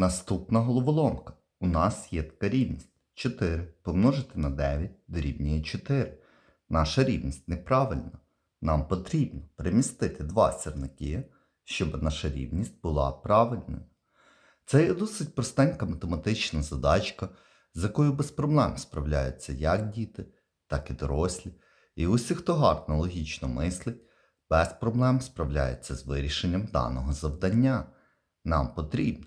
Наступна головоломка. У нас є така рівність. 4 помножити на 9 дорівнює 4. Наша рівність неправильна. Нам потрібно перемістити два сірники, щоб наша рівність була правильною. Це є досить простенька математична задачка, з якою без проблем справляються як діти, так і дорослі. І усі, хто гарно логічно мислить, без проблем справляється з вирішенням даного завдання. Нам потрібно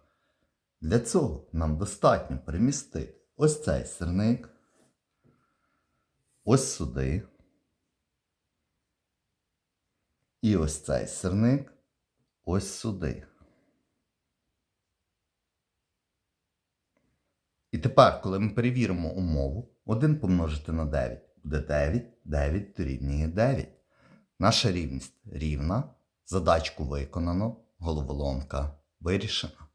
Для цього нам достатньо перемістити ось цей сирник, ось сюди. І ось цей сирник ось сюди. І тепер, коли ми перевіримо умову, 1 помножити на 9 буде 9, 9 дорівнює 9. Наша рівність рівна, задачку виконано, головоломка вирішена.